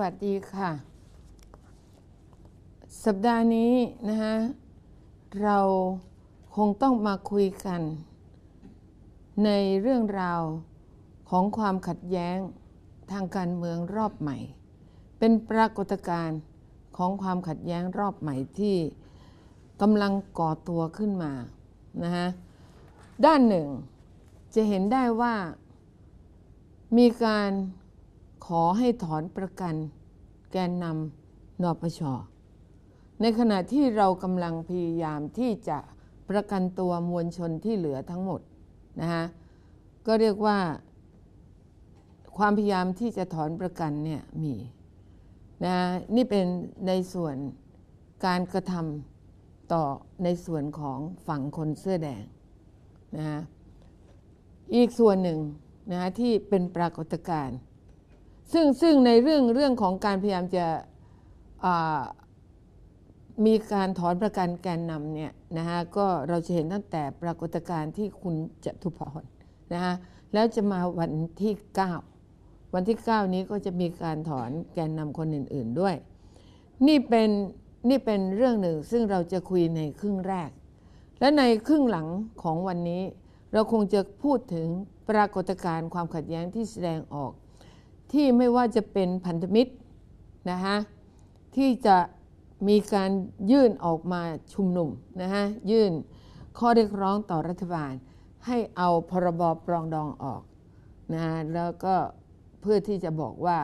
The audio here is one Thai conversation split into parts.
วัสดีค่ะ สัปดาห์นี้นะฮะเราคงต้องมาคุยกัน ในเรื่องราวของความขัดแย้งทางการเมืองรอบใหม่ เป็นปรากฏการณ์ของความขัดแย้งรอบใหม่ที่กำลังก่อตัวขึ้นมานะฮะด้านหนึ่งจะเห็นได้ว่ามีการ ขอให้ถอนประกันแกนนำนปช ในขณะที่เรากำลังพยายามที่จะประกันตัวมวลชนที่เหลือทั้งหมดนะฮะก็เรียกว่า ความพยายามที่จะถอนประกันเนี่ยมีนะนี่เป็นในส่วนการกระทำต่อในส่วนของฝั่งคนเสื้อแดงนะฮะอีกส่วนหนึ่งนะฮะที่เป็นปรากฏการณ์ ซึ่งซึ่งในเรื่องเรื่องของการพยายามจะมีการถอนประกันแกนนำเนี่ยนะฮะก็เราจะเห็นตั้งแต่ปรากฏการณ์ที่คุณจตุพรนะฮะแล้วจะมาวันที่ 9 วันที่ 9 นี้ก็จะมีการถอนแกนนำคนอื่น ๆด้วย นี่เป็นนี่เป็นเรื่องหนึ่งซึ่งเราจะคุยในครึ่งแรก และในครึ่งหลังของวันนี้ เราคงจะพูดถึงปรากฏการณ์ความขัดแย้งที่แสดงออก ที่ไม่ว่าจะเป็นพันธมิตรนะคะที่จะมีการยื่นออกมาชุมนุมนะฮะยื่นข้อเรียกร้องต่อรัฐบาล ให้เอาพรบปรองดองออกนะะแล้วก็เพื่อที่จะบอกว่า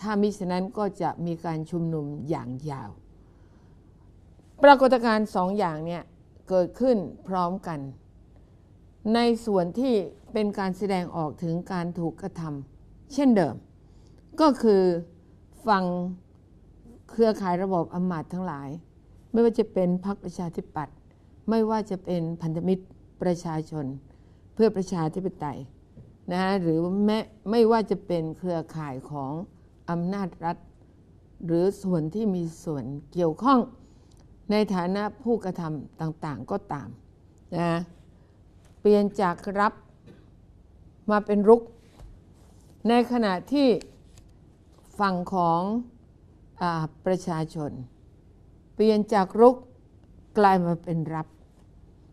ถ้ามิฉะนั้นก็จะมีการชุมนุมอย่างยาว ปรากฏการณ์สองอย่างเนี่ยเกิดขึ้นพร้อมกัน ในส่วนที่เป็นการแสดงออกถึงการถูกกระทำ เช่นเดิม ก็คือฟังเครือข่ายระบบอำมาตย์ทั้งหลาย ไม่ว่าจะเป็นพรรคประชาธิปัตย์ไม่ว่าจะเป็นพันธมิตรประชาชน เพื่อประชาธิปไตยนะฮะหรือแม้ไม่ว่าจะเป็นเครือข่ายของอำนาจรัฐ หรือส่วนที่มีส่วนเกี่ยวข้องในฐานะผู้กระทำต่างๆก็ตามนะเปลี่ยนจากรับมาเป็นรุก ในขณะที่ฝั่งของอประชาชน เปลี่ยนจากรุกกลายมาเป็นรับ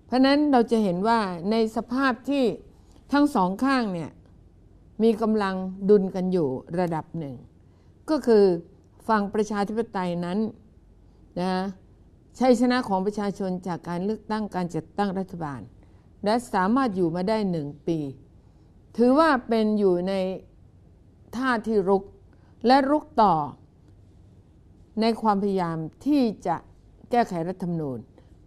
เพราะนั้นเราจะเห็นว่าในสภาพที่ทั้งสองข้างเนี่ยมีกำลังดุลกันอยู่ระดับหนึ่ง ก็คือฝั่งประชาธิปไตยนั้นนะชัยชนะของประชาชนจากการเลือกตั้งการจัดตั้งรัฐบาล และสามารถอยู่มาได้หนึ่งปี ถือว่าเป็นอยู่ใน ท่าที่รุก และรุกต่อ ในความพยายามที่จะแก้ไขรัฐธรรมนูญ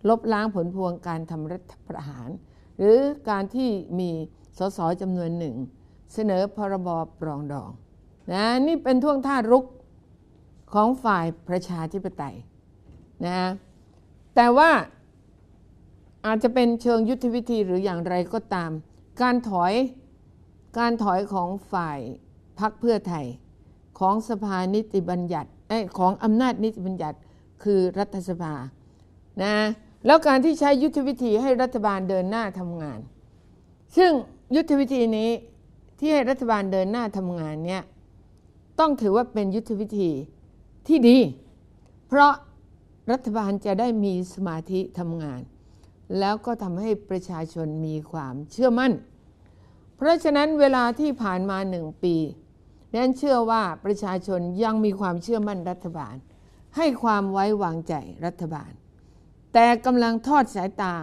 ลบล้างผลพวงการทำรัฐประหาร หรือการที่มีสสจำนวนหนึ่ง เสนอพรบปรองดองนะนี่เป็นท่วงท่ารุกของฝ่ายประชาธิปไตยนะแต่ว่าอาจจะเป็นเชิงยุทธวิธีหรืออย่างไรก็ตาม การถอยการถอยของฝ่าย พักเพื่อไทยของสภานิติบัญญัติของอำนาจนิติบัญญัติคือรัฐสภานะแล้วการที่ใช้ยุทธวิธีให้รัฐบาลเดินหน้าทำงาน ซึ่งยุทธวิธีนี้ที่ให้รัฐบาลเดินหน้าทำงานเนี่ยต้องถือว่าเป็นยุทธวิธีที่ดี เพราะรัฐบาลจะได้มีสมาธิทำงาน แล้วก็ทำให้ประชาชนมีความเชื่อมั่น เพราะฉะนั้นเวลาที่ผ่านมาหนึ่งปี นั้นเชื่อว่าประชาชนยังมีความเชื่อมั่นรัฐบาล ให้ความไว้วางใจรัฐบาล แต่กำลังทอดสายตา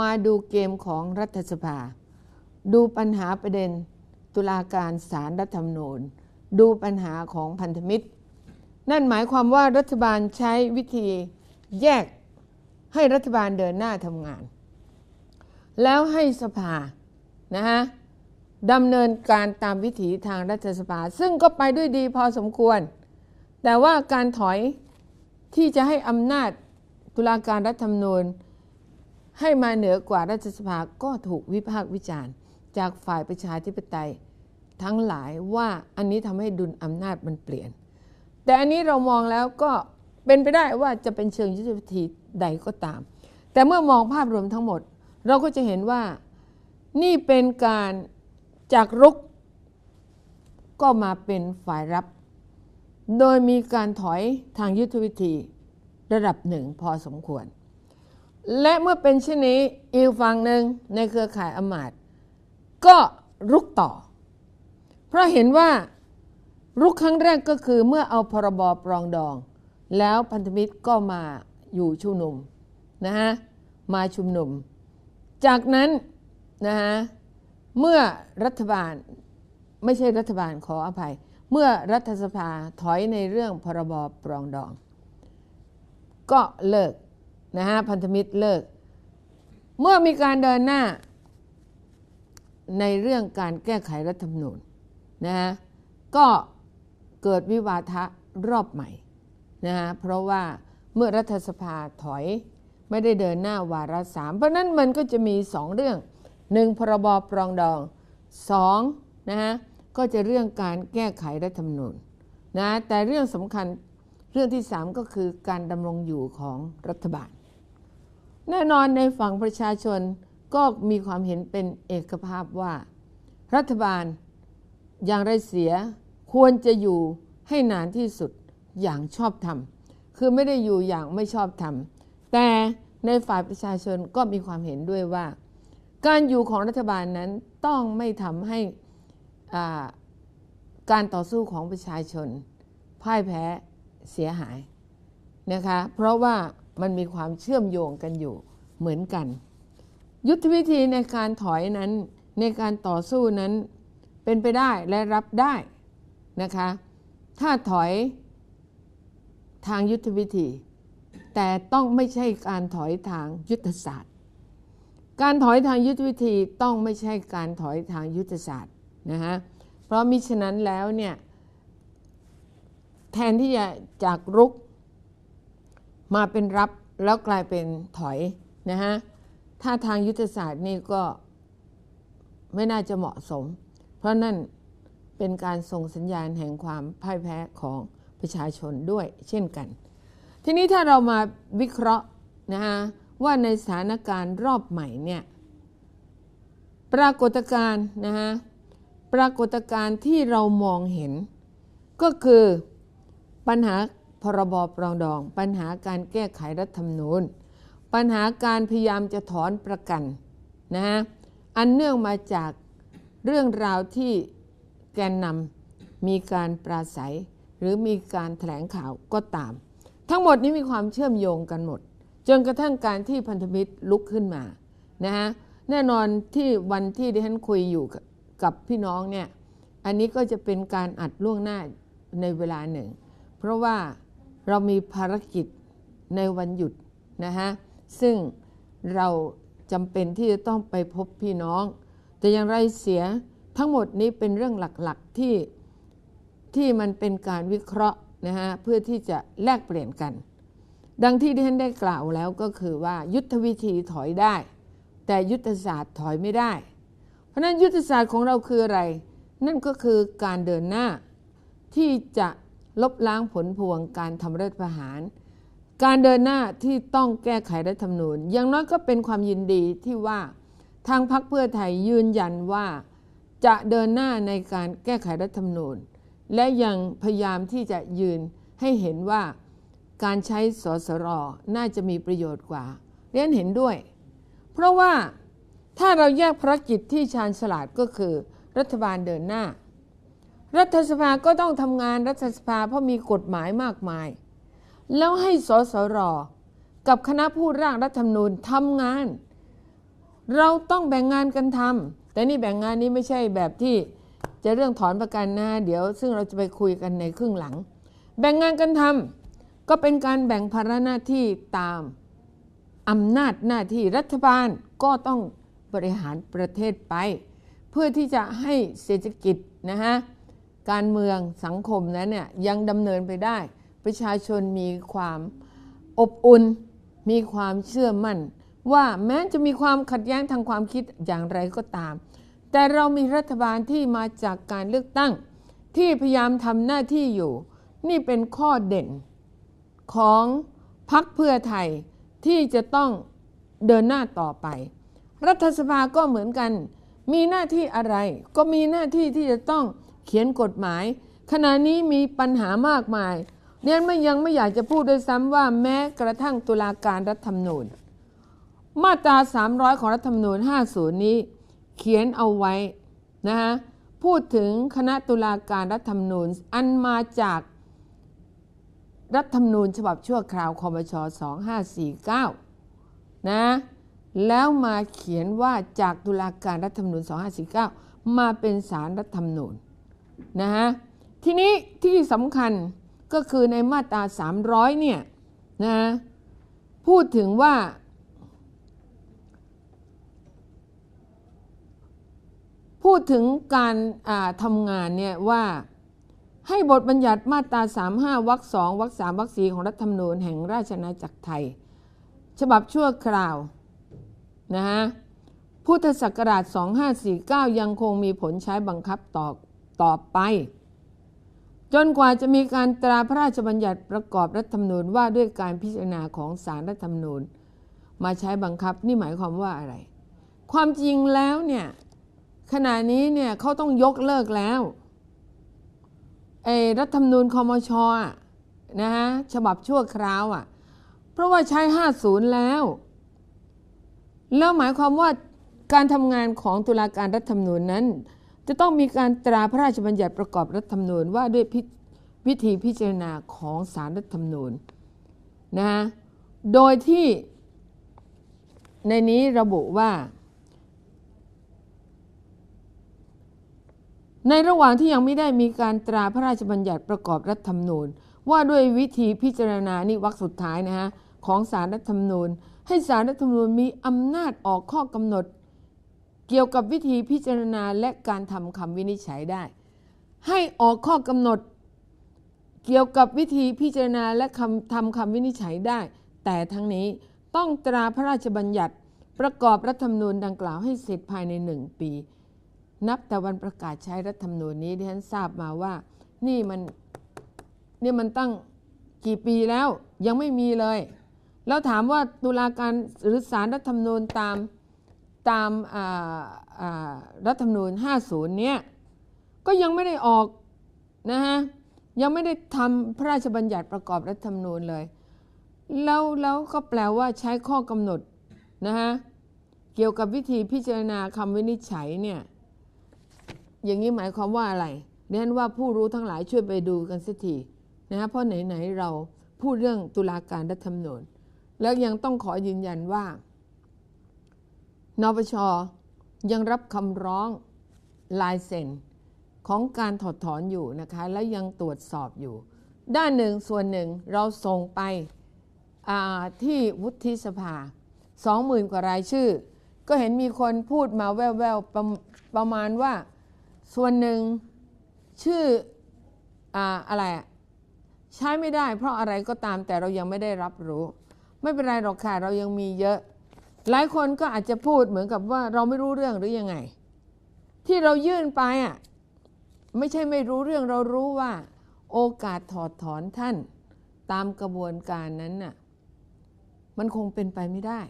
มาดูเกมของรัฐสภา ดูปัญหาประเด็นตุลาการศารรัฐธรรมนูญ ดูปัญหาของพันธมิตร นั่นหมายความว่ารัฐบาลใช้วิธีแยกให้รัฐบาลเดินหน้าทำงาน แล้วให้สภานะฮะ ดำเนินการตามวิถีทางรัฐสภา ซึ่งก็ไปด้วยดีพอสมควร แต่ว่าการถอยที่จะให้อำนาจตุลาการรัฐธรรมนูญ ให้มาเหนือกว่ารัฐสภาก็ถูกวิพากษ์วิจารณ์ จากฝ่ายประชาธิปไตย ทั้งหลายว่าอันนี้ทำให้ดุลอำนาจมันเปลี่ยน แต่อันนี้เรามองแล้วก็เป็นไปได้ว่าจะเป็นเชิงยุทธวิธีใดก็ตาม แต่เมื่อมองภาพรวมทั้งหมด เราก็จะเห็นว่านี่เป็นการ จากรุก ก็มาเป็นฝ่ายรับ โดยมีการถอยทางยุทธวิธีระดับหนึ่งพอสมควร และเมื่อเป็นเช่นนี้อีกฝั่งหนึ่งในเครือข่ายอมาตก็รุกต่อ เพราะเห็นว่ารุกครั้งแรกก็คือเมื่อเอาพรบปรองดอง แล้วพันธมิตรก็มาอยู่ชุมนุมนะฮะมาชุมนุม จากนั้นนะฮะ เมื่อรัฐบาลไม่ใช่รัฐบาลขออภัย เมื่อรัฐสภาถอยในเรื่องพรบปรองดอง ก็เลิกนะฮะพันธมิตรเลิก เมื่อมีการเดินหน้า ในเรื่องการแก้ไขรัฐธรรมนูญนะฮะก็เกิดวิวาทะรอบใหม่นะฮะเพราะว่าเมื่อรัฐสภาถอยไม่ได้เดินหน้าวาระสามเพราะนั้นมันก็จะมีสองเรื่อง หนึ่งพรบปรองดองสองนะฮะก็จะเรื่องการแก้ไขรัฐธรรมนูญนะแต่เรื่องสำคัญเรื่องที่สามก็คือการดำรงอยู่ของรัฐบาล แน่นอนในฝั่งประชาชนก็มีความเห็นเป็นเอกภาพว่า รัฐบาลอย่างไรเสียควรจะอยู่ให้นานที่สุดอย่างชอบธรรม คือไม่ได้อยู่อย่างไม่ชอบธรรม แต่ในฝ่ายประชาชนก็มีความเห็นด้วยว่า การอยู่ของรัฐบาลนั้นต้องไม่ทำให้การต่อสู้ของประชาชน พ่ายแพ้เสียหายนะคะเพราะว่ามันมีความเชื่อมโยงกันอยู่เหมือนกัน ยุทธวิธีในการถอยนั้นในการต่อสู้นั้นเป็นไปได้และรับได้นะคะถ้าถอยทางยุทธวิธี แต่ต้องไม่ใช่การถอยทางยุทธศาสตร์ การถอยทางยุทธวิธีต้องไม่ใช่การถอยทางยุทธศาสตร์นะฮะเพราะมิฉะนั้นแล้วเนี่ยแทนที่จะจากรุกมาเป็นรับแล้วกลายเป็นถอยนะฮะถ้าทางยุทธศาสตร์นี่ก็ไม่น่าจะเหมาะสม เพราะนั่นเป็นการส่งสัญญาณแห่งความพ่ายแพ้ของประชาชนด้วยเช่นกัน ทีนี้ถ้าเรามาวิเคราะห์นะฮะ ว่าในสถานการณ์รอบใหม่เนี่ยปรากฏการณ์นะฮะปรากฏการณ์ที่เรามองเห็น ก็คือปัญหาพรบปรองดอง ปัญหาการแก้ไขรัฐธรรมนูญ ปัญหาการพยายามจะถอนประกันนะฮะอันเนื่องมาจากเรื่องราวที่แกนนำมีการปราศัย หรือมีการแถลงข่าวก็ตาม ทั้งหมดนี้มีความเชื่อมโยงกันหมด จนกระทั่งการที่พันธมิตรลุกขึ้นมานะฮะแน่นอนที่วันที่ดิฉันคุยอยู่กับพี่น้องเนี่ยอันนี้ก็จะเป็นการอัดล่วงหน้าในเวลาหนึ่ง เพราะว่าเรามีภารกิจในวันหยุดนะฮะซึ่งเราจำเป็นที่จะต้องไปพบพี่น้อง แต่อย่างไรเสียทั้งหมดนี้เป็นเรื่องหลักๆที่ที่มันเป็นการวิเคราะห์นะฮะเพื่อที่จะแลกเปลี่ยนกัน ดังที่ที่ท่านได้กล่าวแล้วก็คือว่ายุทธวิธีถอยได้ แต่ยุทธศาสตร์ถอยไม่ได้ เพราะฉะนั้นยุทธศาสตร์ของเราคืออะไร นั่นก็คือการเดินหน้า ที่จะลบล้างผลพวงการทำรัฐประหาร การเดินหน้าที่ต้องแก้ไขรัฐธรรมนูญอย่างน้อยก็เป็นความยินดีที่ว่าทางพรรคเพื่อไทยยืนยันว่าจะเดินหน้าในการแก้ไขรัฐธรรมนูญ และยังพยายามที่จะยืนให้เห็นว่า การใช้สสรน่าจะมีประโยชน์กว่าเรียนเห็นด้วย เพราะว่าถ้าเราแยกภารกิจที่ชาญฉลาดก็คือ รัฐบาลเดินหน้า รัฐสภาก็ต้องทำงานรัฐสภาเพราะมีกฎหมายมากมาย แล้วให้สสรกับคณะผู้ร่างรัฐธรรมนูญทำงาน เราต้องแบ่งงานกันทำแต่นี่แบ่งงานนี้ไม่ใช่แบบที่จะเรื่องถอนประกันนะเดี๋ยว ซึ่งเราจะไปคุยกันในครึ่งหลัง แบ่งงานกันทำ ก็เป็นการแบ่งภาระหน้าที่ตามอำนาจหน้าที่รัฐบาลก็ต้องบริหารประเทศไป เพื่อที่จะให้เศรษฐกิจนะฮะการเมืองสังคมนั้นเนี่ยยังดำเนินไปได้ ประชาชนมีความอบอุ่น มีความเชื่อมั่น ว่าแม้จะมีความขัดแย้งทางความคิดอย่างไรก็ตาม แต่เรามีรัฐบาลที่มาจากการเลือกตั้ง ที่พยายามทำหน้าที่อยู่ นี่เป็นข้อเด่น ของพรรคเพื่อไทยที่จะต้องเดินหน้าต่อไป รัฐสภาก็เหมือนกัน มีหน้าที่อะไร ก็มีหน้าที่ที่จะต้องเขียนกฎหมาย ขณะนี้มีปัญหามากมายเนี่ยไม่ยังไม่อยากจะพูดด้วยซ้ำว่าแม้กระทั่งตุลาการรัฐธรรมนูญ มาตรา 300 ของรัฐธรรมนูญ 50 นี้ เขียนเอาไว้นะฮะพูดถึงคณะตุลาการรัฐธรรมนูญ อันมาจาก รัฐธรรมนูญฉบับชั่วคราวคอมช2549 นะ แล้วมาเขียนว่าจากตุลาการรัฐธรรมนูญ 2549 มาเป็นสารรัฐธรรมนูญนะฮะทีนี้ที่สำคัญก็คือในมาตรา 300 เนี่ยนะพูดถึงว่า พูดถึงการทำงานเนี่ยว่า ให้บทบัญญัติมาตรา 35 วรรคสองวรรคสามวรรคสีของรัฐธรรมนูญแห่งราชอาณาจักรไทย ฉบับชั่วคราวนะฮะพุทธศักราช 2549 ยังคงมีผลใช้บังคับต่อต่อไป จนกว่าจะมีการตราพระราชบัญญัติประกอบรัฐธรรมนูญว่าด้วยการพิจารณาของสารรัฐธรรมนูญ มาใช้บังคับนี่หมายความว่าอะไร ความจริงแล้วเนี่ยขณะนี้เนี่ยเขาต้องยกเลิกแล้ว ไอ้รัฐธรรมนูญคอมชอะนะฮะฉบับชั่วคราวอะ เพราะว่าใช้ 50 แล้ว แล้วหมายความว่าการทำงานของตุลาการรัฐธรรมนูญนั้น จะต้องมีการตราพระราชบัญญัติประกอบรัฐธรรมนูญว่าด้วยวิธีพิจารณาของสารรัฐธรรมนูญนะโดยที่ในนี้ระบุว่า ในระหว่างที่ยังไม่ได้มีการตราพระราชบัญญัติประกอบรัฐธรรมนูญ ว่าด้วยวิธีพิจารณานี่วรรคสุดท้ายนะฮะของสารรัฐธรรมนูญ ให้สารรัฐธรรมนูญมีอำนาจออกข้อกำหนด เกี่ยวกับวิธีพิจารณาและการทำคำวินิจฉัยได้ ให้ออกข้อกำหนด เกี่ยวกับวิธีพิจารณาและคำทำคำวินิจฉัยได้ แต่ทั้งนี้ต้องตราพระราชบัญญัติประกอบรัฐธรรมนูญดังกล่าวให้เสร็จภายในหนึ่งปี นับแต่วันประกาศใช้รัฐธรรมนูญนี้ที่ฉันทราบมาว่า นี่มันนี่มันตั้งกี่ปีแล้วยังไม่มีเลย แล้วถามว่าตุลาการหรือสารรัฐธรรมนูญตามตามรัฐธรรมนูญ 50 เนี่ยก็ยังไม่ได้ออกนะฮะยังไม่ได้ทำพระราชบัญญัติประกอบรัฐธรรมนูญเลย แล้วแล้วก็แปลว่าใช้ข้อกำหนดนะฮะเกี่ยวกับวิธีพิจารณาคำวินิจฉัยเนี่ย อย่างนี้หมายความว่าอะไรเรียนว่าผู้รู้ทั้งหลายช่วยไปดูกันสักทีนะเพราะไหนๆเราพูดเรื่องตุลาการรัฐธรรมนูญแล้วยังต้องขอยืนยันว่านปชยังรับคำร้องลายเซ็นของการถอดถอนอยู่นะคะ และยังตรวจสอบอยู่ ด้านหนึ่งส่วนหนึ่งเราส่งไปที่วุฒิสภา20,000กว่ารายชื่อ ก็เห็นมีคนพูดมาแว่วๆประประมาณว่า ส่วนหนึ่งชื่ออ่าอะไรใช้ไม่ได้เพราะอะไรก็ตามแต่เรายังไม่ได้รับรู้ ไม่เป็นไรหรอกค่ะเรายังมีเยอะ หลายคนก็อาจจะพูดเหมือนกับว่าเราไม่รู้เรื่องหรือยังไง ที่เรายื่นไปอะไม่ใช่ไม่รู้เรื่องเรารู้ว่า โอกาสถอดถอนท่าน ตามกระบวนการนั้นน่ะมันคงเป็นไปไม่ได้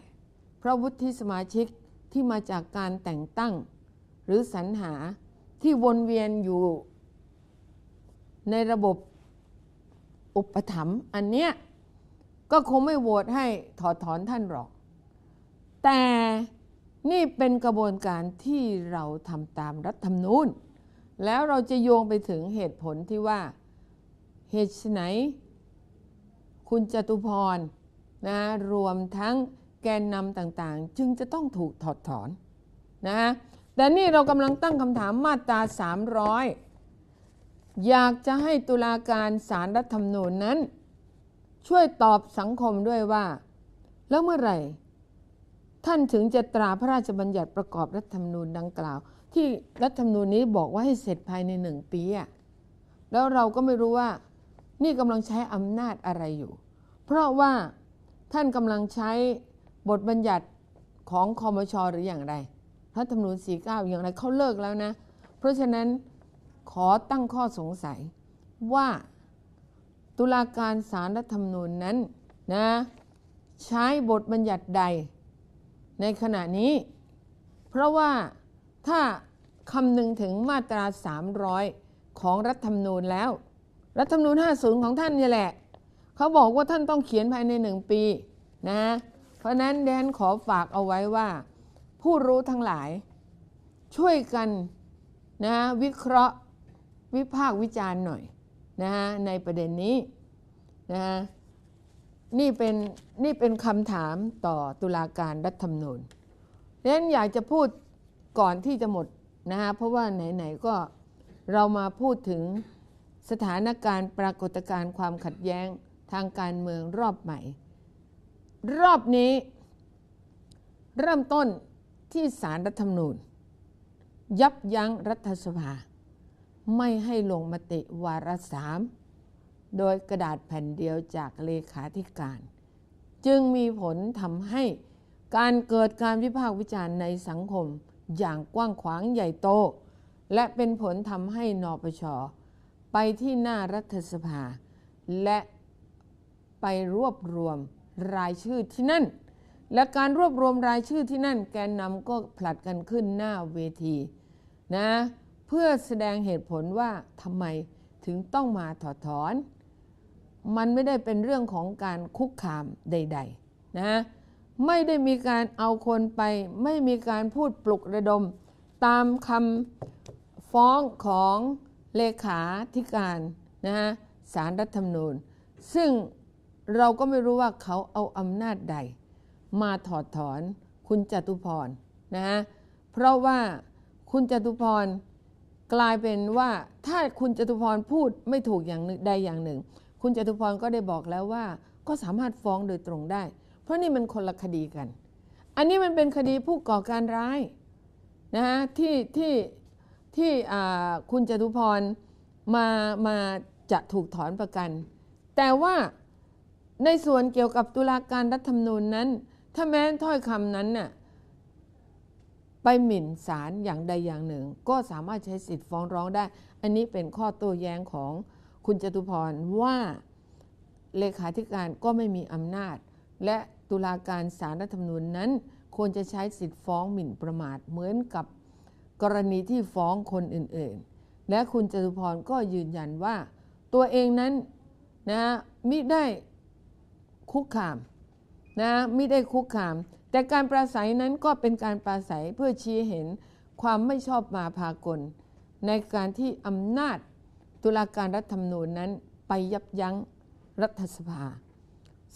เพราะวุฒิสมาชิกที่มาจากการแต่งตั้ง หรือสรรหา ที่วนเวียนอยู่ในระบบอุปถัมภ์อันเนี้ยก็คงไม่โหวตให้ถอดถอนท่านหรอก แต่นี่เป็นกระบวนการที่เราทำตามรัฐธรรมนูญ แล้วเราจะโยงไปถึงเหตุผลที่ว่าเหตุไหน คุณจตุพรนะรวมทั้งแกนนำต่างๆ จึงจะต้องถูกถอดถอนนะ แต่นี่เรากำลังตั้งคำถามมาตรา 300 อยากจะให้ตุลาการสารรัฐธรรมนูญนั้น ช่วยตอบสังคมด้วยว่า แล้วเมื่อไหร่ ท่านถึงจะตราพระราชบัญญัติประกอบรัฐธรรมนูญดังกล่าว ที่รัฐธรรมนูญนี้บอกว่าให้เสร็จภายในหนึ่งปีอะแล้วเราก็ไม่รู้ว่า นี่กำลังใช้อำนาจอะไรอยู่ เพราะว่าท่านกำลังใช้บทบัญญัติของคอมชหรืออย่างไร รัฐธรรมนูญ49 อย่างไรเขาเลิกแล้วนะ เพราะฉะนั้นขอตั้งข้อสงสัยว่าตุลาการสารรัฐธรรมนูญนั้นนะใช้บทบัญญัติใดในขณะนี้ เพราะว่าถ้าคำนึงถึงมาตรา 300 ของรัฐธรรมนูญแล้ว รัฐธรรมนูญ 50 ของท่านนี่แหละ เขาบอกว่าท่านต้องเขียนภายในหนึ่งปีนะเพราะนั้นแดนขอฝากเอาไว้ว่า ผู้รู้ทั้งหลาย ช่วยกันนะวิเคราะห์วิพากษ์วิจารณ์หน่อยนะฮะในประเด็นนี้นะฮะนี่เป็นนี่เป็นคำถามต่อตุลาการรัฐธรรมนูญดังนั้นอยากจะพูดก่อนที่จะหมดนะฮะเพราะว่าไหนๆก็เรามาพูดถึงสถานการณ์ปรากฏการณ์ความขัดแย้งทางการเมืองรอบใหม่ รอบนี้ เริ่มต้น ที่สารรัฐธรรมนูญ ยับยั้งรัฐสภา ไม่ให้ลงมติวาระสามโดยกระดาษแผ่นเดียวจากเลขาธิการ จึงมีผลทำให้การเกิดการวิพากษ์วิจารณ์ในสังคมอย่างกว้างขวางใหญ่โต และเป็นผลทำให้นปช ไปที่หน้ารัฐสภา และไปรวบรวมรายชื่อที่นั่น และการรวบรวมรายชื่อที่นั่นแกนนำก็ผลัดกันขึ้นหน้าเวทีนะเพื่อแสดงเหตุผลว่าทำไมถึงต้องมาถอดถอน มันไม่ได้เป็นเรื่องของการคุกคามใด ๆ นะไม่ได้มีการเอาคนไป ไม่มีการพูดปลุกระดม ตามคำฟ้องของเลขาธิการนะฮะสารรัฐธรรมนูญ ซึ่งเราก็ไม่รู้ว่าเขาเอาอำนาจใด มาถอดถอนคุณจตุพรนะฮะเพราะว่าคุณจตุพรกลายเป็นว่าถ้าคุณจตุพรพูดไม่ถูกอย่างใดอย่างหนึ่ง คุณจตุพรก็ได้บอกแล้วว่า ก็สามารถฟ้องโดยตรงได้ เพราะนี่มันคนละคดีกัน อันนี้มันเป็นคดีผู้ก่อการร้ายนะฮะที่ที่ที่อ่าคุณจตุพรมามาจะถูกถอนประกัน แต่ว่าในส่วนเกี่ยวกับตุลาการรัฐธรรมนูญนั้น ถ้าแม้ถ้อยคำนั้นน่ะไปหมิ่นศาลอย่างใดอย่างหนึ่ง ก็สามารถใช้สิทธิ์ฟ้องร้องได้ อันนี้เป็นข้อโต้แย้งของคุณจตุพรว่าเลขาธิการก็ไม่มีอำนาจ และตุลาการศาลรัฐธรรมนูญนั้น ควรจะใช้สิทธิ์ฟ้องหมิ่นประมาทเหมือนกับกรณีที่ฟ้องคนอื่นๆ และคุณจตุพรก็ยืนยันว่า ตัวเองนั้นนะมิได้คุกคาม นะไมิได้คุกคาม แต่การปราศัยนั้นก็เป็นการปราศัยเพื่อชี้เห็นความไม่ชอบมาพากล ในการที่อำนาจตุลาการรัฐธรรมนูญนั้นไปยับยั้งรัฐสภา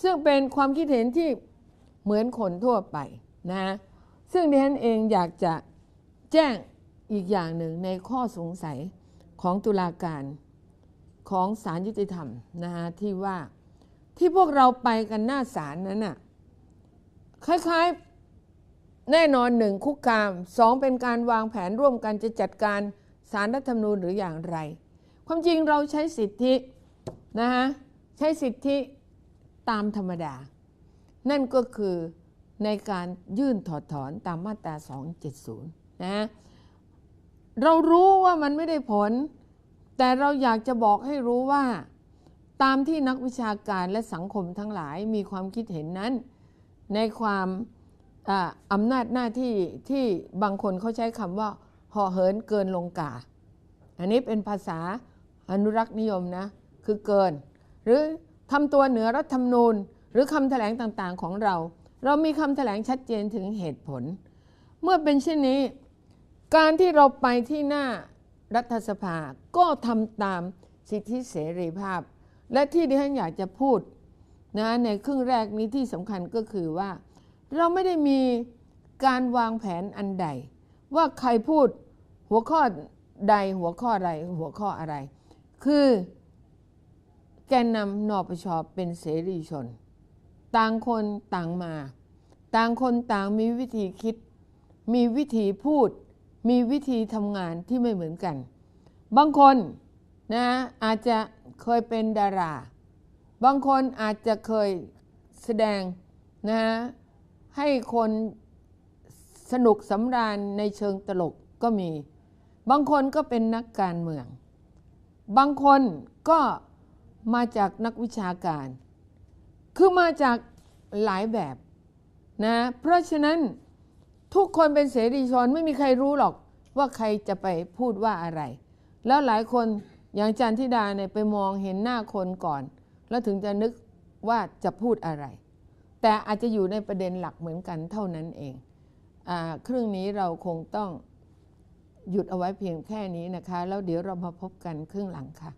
ซึ่งเป็นความคิดเห็นที่เหมือนคนทั่วไปนะซึ่งดิฉันเองอยากจะแจ้งอีกอย่างหนึ่งในข้อสงสัยของตุลาการของศาลยุติธรรมนะฮะที่ว่าที่พวกเราไปกันหน้าศาลนั้นน่ะ คล้ายๆ แน่นอนหนึ่งคุกคามสองเป็นการวางแผนร่วมกันจะจัดการสารรัฐธรรมนูญหรืออย่างไร ความจริงเราใช้สิทธินะฮะใช้สิทธิตามธรรมดา นั่นก็คือในการยื่นถอดถอนตามมาตรา 270นะฮะเรารู้ว่ามันไม่ได้ผล แต่เราอยากจะบอกให้รู้ว่า ตามที่นักวิชาการและสังคมทั้งหลายมีความคิดเห็นนั้น ในความอำนาจหน้าที่ที่บางคนเขาใช้คำว่าห่อเหินเกินลงกา อันนี้เป็นภาษาอนุรักษ์นิยมนะ คือเกิน หรือทำตัวเหนือรัฐธรรมนูญ หรือคำแถลงต่างๆของเรา เรามีคำแถลงชัดเจนถึงเหตุผล เมื่อเป็นเช่นนี้ การที่เราไปที่หน้ารัฐสภาก็ทำตามสิทธิเสรีภาพ และที่ดิฉันอยากจะพูด นะในครึ่งแรกนี้ที่สำคัญก็คือว่า เราไม่ได้มีการวางแผนอันใด ว่าใครพูดหัวข้อใดหัวข้ออะไรหัวข้ออะไร คือแกนนำนปชเป็นเสรีชน ต่างคนต่างมา ต่างคนต่างมีวิธีคิด มีวิธีพูด มีวิธีทำงานที่ไม่เหมือนกัน บางคนนะอาจจะเคยเป็นดารา บางคนอาจจะเคยแสดงนะฮะให้คนสนุกสำราญในเชิงตลกก็มี บางคนก็เป็นนักการเมือง บางคนก็มาจากนักวิชาการ คือมาจากหลายแบบนะ เพราะฉะนั้นทุกคนเป็นเสรีชนไม่มีใครรู้หรอกว่าใครจะไปพูดว่าอะไร แล้วหลายคนอย่างจันทิดาเนี่ยไปมองเห็นหน้าคนก่อน แล้วถึงจะนึกว่าจะพูดอะไร แต่อาจจะอยู่ในประเด็นหลักเหมือนกันเท่านั้นเองอครึ่งนี้เราคงต้องหยุดเอาไว้เพียงแค่นี้นะคะ แล้วเดี๋ยวเรามาพบกันครึ่งหลังค่ะ